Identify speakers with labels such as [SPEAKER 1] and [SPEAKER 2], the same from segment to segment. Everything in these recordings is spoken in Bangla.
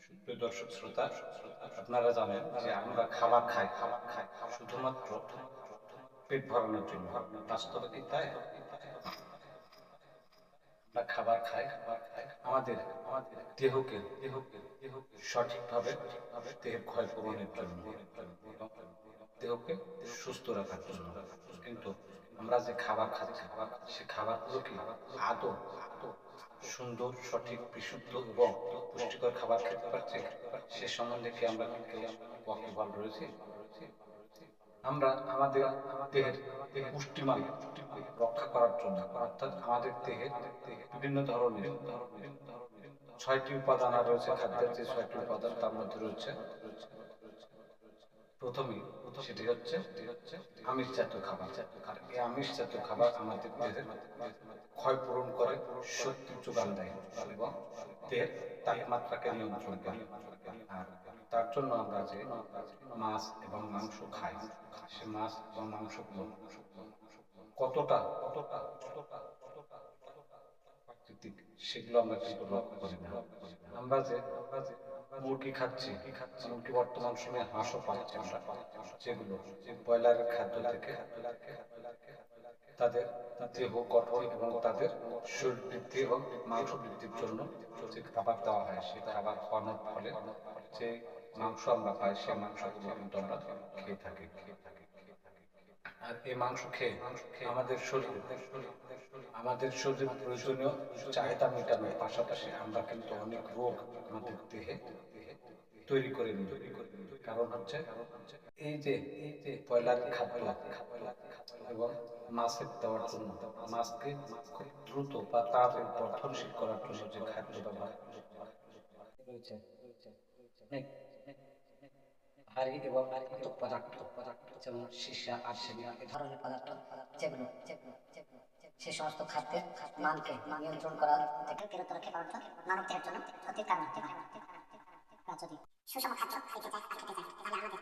[SPEAKER 1] সুপ্রিয় দর্শক শ্রোতা, আপনারা জানেন যে আমরা খাবার খাই খাবার খাই শুধুমাত্র পেট ভরানোর জন্য বাস্তবে কি তাই? আমরা খাবার খাই, আমাদের আমাদের দেহকে দেহকে দেহকে সঠিকভাবে দেহের ক্ষয় পূরণের জন্য দেহকে সুস্থ রাখার জন্য। কিন্তু আমরা যে খাবার খাচ্ছি খাবার সে খাবারগুলো কি আদৌ সুন্দর, সঠিক, বিশুদ্ধ এবং পুষ্টিকর খাবার খেতে পারছি। সে সম্বন্ধে কি আমরা ওয়াকিবহাল রয়েছি? আমরা আমাদের দেহের পুষ্টিমান রক্ষা করার জন্য, অর্থাৎ আমাদের দেহের বিভিন্ন ধরনের ছয়টি উপাদান রয়েছে, খাদ্যের যে ছয়টি উপাদান তার মধ্যে রয়েছে প্রথমেই সেটি হচ্ছে আমিষ জাতীয় খাবার। আর এই আমিষ জাতীয় খাবার আমাদের দেহের ক্ষয় পূরণ করে শক্তি যোগান দেয় এবং দেহের তাপমাত্রাকে নিয়ন্ত্রণ করে। আর তার জন্য আমরা যে মাছ এবং মাংস খাই সে মাছ এবং মাংসগুলো কতটা কতটা কতটা সেগুলো আমরা কিন্তু লক্ষ্য করি না আমরা যে মুরগি খাচ্ছি এমনকি বর্তমান সময়ে হাঁসও পাচ্ছি আমরা যেগুলো ব্রয়লারের খাদ্য থেকে তাদের দেহ গঠন এবং তাদের শরীর বৃদ্ধি এবং মাংস বৃদ্ধির জন্য যে খাবার দেওয়া হয়, সেই খাবার খাওয়ানোর ফলে যে মাংস আমরা পাই, সেই মাংসগুলো কিন্তু আমরা খেয়ে থাকি। আর এই মাংস খেয়ে আমাদের শরীর, আমাদের শরীরের প্রয়োজনীয় চাহিদা মেটানোর পাশাপাশি আমরা কিন্তু অনেক রোগ আমাদের দেহে তৈরি করে নিই। কারণ হচ্ছে এই যে এই যে পয়লার খাদ্য এবং মাছের দেওয়ার জন্য মাছকে খুব দ্রুত বা তার বর্ধনশীল করার জন্য যে খাদ্য ব্যবহার রয়েছে ভারী এবং আত্মক পদার্থ, যেমন সীসা আর্সেনিক এ
[SPEAKER 2] ধরনের পদার্থ, যেগুলো সে সমস্ত খাদ্যের মানকে নিয়ন্ত্রণ করার থেকে
[SPEAKER 3] বিরত রাখে পর্যন্ত মানব দেহের জন্য ক্ষতির কারণ হতে পারে। যদি সুষম খাদ্য খেতে চায় খেতে চায়, তাহলে আমাদের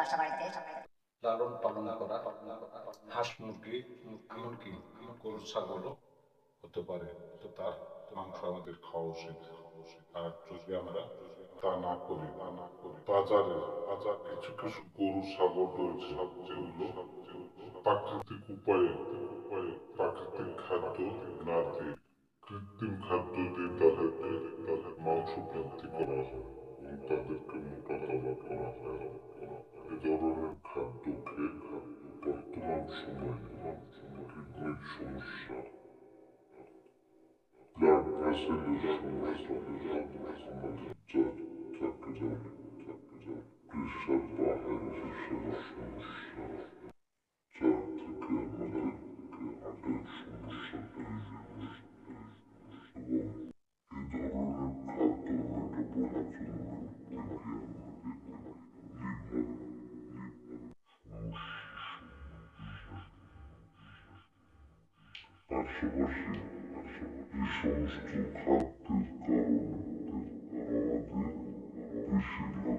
[SPEAKER 2] বাসা বাড়িতে
[SPEAKER 1] লালন পালন করা, হাঁস মুরগি, এমনকি গরু, ছাগলও
[SPEAKER 4] হতে পারে। তো তার মাংস আমাদের খাওয়া উচিত। আর যদি আমরা তা না করি তা না করি বাজারে বাজার কিছু কিছু গরু, ছাগল রয়েছে। যেগুলো প্রাকৃতিক উপায়ে উপায়ে প্রাকৃতিক খাদ্য না দিয়ে কৃত্রিম খাদ্য দিয়ে তাদেরকে তাদের মাংস বৃদ্ধি করা হয়। এবং তাদেরকে মোটা তাজা করা হয় এ ধরনের খাদ্য খেয়ে বর্তমান সময়ে কিডনির সমস্যা ব্লাড ভেসেলের সমস্যা আমাদের যা যাকে বলে যাকে বলে প্রেশার বা হাই প্রেশারের সমস্যা যা থেকে আমাদেরকে হার্টের সমস্যা বেড়ে যাবে এবং এই ধরনের খাদ্য মেটাবলার জন্য থেকে আমাদের লিভার পাশাপাশি এই সমস্ত খাদ্যের কারণে আমাদের বেশিরভাগ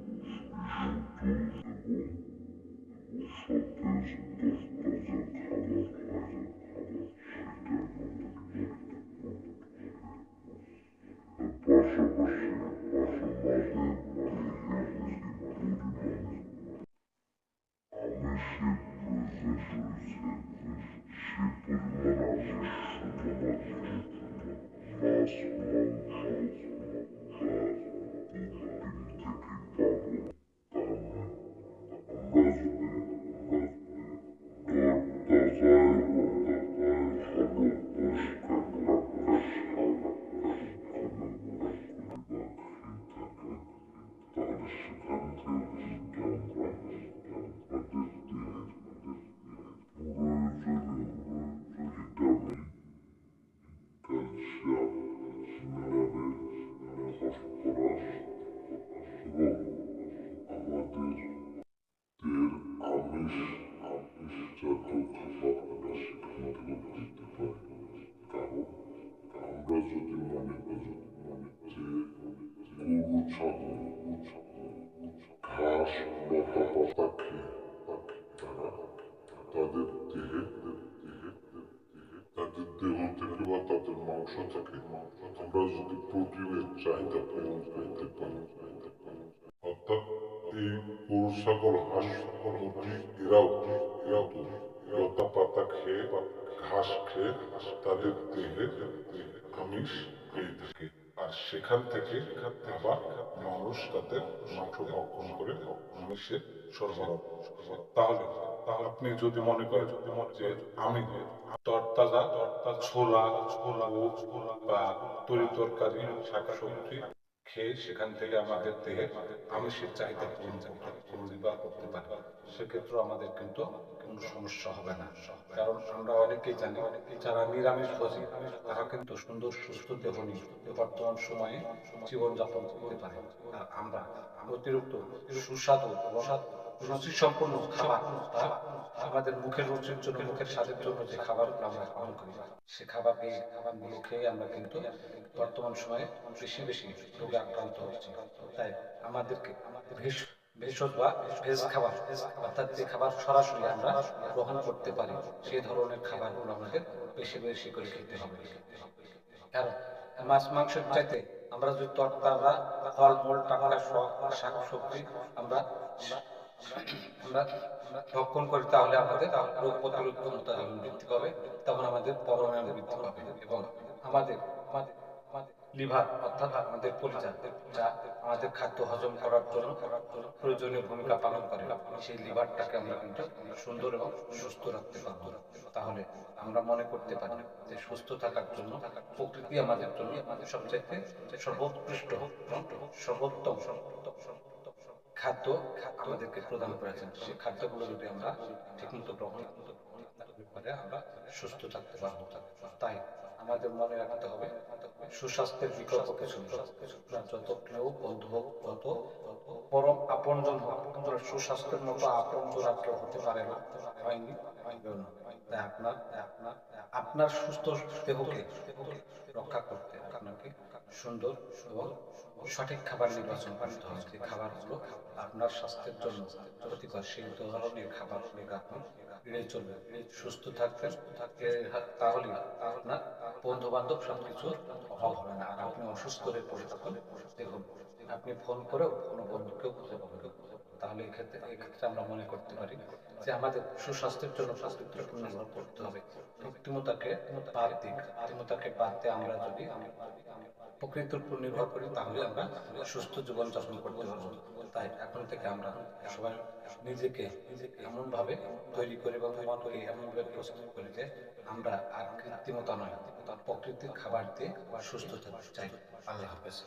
[SPEAKER 1] তারা তাদের দেহে তাদের দেহ থেকে বা তাদের মাংস থেকে আমরা যদি প্রোটিনের চাহিদা পূরণ করতে পারি অর্থাৎ এই গরু ছাগল হাঁস মুরগি এরাও এরাও লতা পাতা খেয়ে বা ঘাস খেয়ে তাদের দেহে আমিষ পেয়ে থাকে সেখান থেকে আবার মানুষ তাদের মাংস ভক্ষণ করে আমিষের সরবরাহ। তাহলে আপনি যদি মনে করেন যদি মনে যে আমি তরতাজা ছোলা ছোলা বা তরি তরকারি, শাক সবজি খেয়ে সেখান থেকে আমাদের দেহে আমিষের চাহিদা পূরণ করতে বা করতে পারি। সেক্ষেত্রে আমাদের কিন্তু কোনো সমস্যা হবে না। কারণ আমরা অনেকেই জানি, যারা নিরামিষ ভোজী, তারা কিন্তু সুন্দর, সুস্থ দেহ নিয়ে বর্তমান সময়ে জীবনযাপন করতে পারে। আর আমরা অতিরিক্ত সুস্বাদু এবং রুচি সম্পন্ন খাবার আমাদের মুখের রুচির জন্য, মুখের স্বাদের জন্য যে খাবারগুলো আমরা গ্রহণ করি, সে খাবার দিয়ে খাবারগুলো খেয়ে আমরা কিন্তু বর্তমান সময়ে বেশি বেশি রোগে আক্রান্ত হচ্ছি। তাই আমাদেরকে ভেষ, ভেষজ বা ভেজ খাবার, অর্থাৎ যে খাবার সরাসরি আমরা গ্রহণ করতে পারি সেই ধরনের খাবারগুলো আমাদের বেশি বেশি করে খেতে হবে। কারণ মাছ, মাংসের চাইতে আমরা যদি তরকারা ফল মূল টাকা শাক সবজি আমরা আমরা ভক্ষণ করি তাহলে আমাদের রোগ প্রতিরোধ ক্ষমতা যেমন বৃদ্ধি পাবে তখন আমাদের পরমায়ন বৃদ্ধি পাবে এবং আমাদের আমাদের আমাদের লিভার অর্থাৎ আমাদের পরিচয়, যা আমাদের খাদ্য হজম করার জন্য প্রয়োজনীয় ভূমিকা পালন করে। সেই লিভারটাকে আমরা কিন্তু সুন্দর এবং সুস্থ রাখতে পারব। তাহলে আমরা মনে করতে পারি যে সুস্থ থাকার জন্য প্রকৃতি আমাদের জন্য আমাদের সবচাইতে সর্বোৎকৃষ্ট সর্বোত্তম সর্বোত্তম। খাদ্য আমাদেরকে প্রদান করেছেন। সেই খাদ্যগুলো যদি আমরা ঠিকমতো গ্রহণ পারে আমরা সুস্থ থাকতে পারব। তাই আমাদের মনে রাখতে হবে সুস্বাস্থ্যের বিকল্প কিছু যত প্রিয় বন্ধু হোক যত পরম আপনজন হোক আপনার সুস্বাস্থ্যের মতো আপনজন আর কেউ হতে পারে না। হয়নি? তাই আপনার আপনার আপনার সুস্থ দেহকে রক্ষা করতে আপনাকে সুন্দর এবং সঠিক খাবার নির্বাচন করতে হবে। যে খাবারগুলো আপনার স্বাস্থ্যের জন্য ক্ষতিকর, সেই ধরনের খাবারগুলোকে আপনি এড়িয়ে চলবেন। সুস্থ থাকবেন তাহলে আপনার বন্ধু বান্ধব সবকিছু অভাব হবে না। আর আপনি অসুস্থ হয়ে পড়ে তখন দেখুন, আপনি ফোন করেও কোনো বন্ধুকেও খুঁজে পাবেন তাহলে এই ক্ষেত্রে এই ক্ষেত্রে আমরা মনে করতে পারি যে আমাদের সুস্বাস্থ্যের জন্য স্বাস্থ্যের উপর করতে হবে। কৃত্রিমতাকে বাদ দিক কৃত্রিমতাকে বাদ দিয়ে আমরা যদি প্রকৃতির উপর নির্ভর করি তাহলে আমরা সুস্থ জীবন যাপন করতে পারব। তাই এখন থেকে আমরা সবাই নিজেকে নিজেকে এমন ভাবে তৈরি করে বা মন করি এমন ভাবে প্রস্তুত করি যে আমরা আর কৃত্রিমতা নয় প্রকৃতির খাবার দিয়ে সুস্থ থাকতে চাই। আল্লাহ হাফেজ।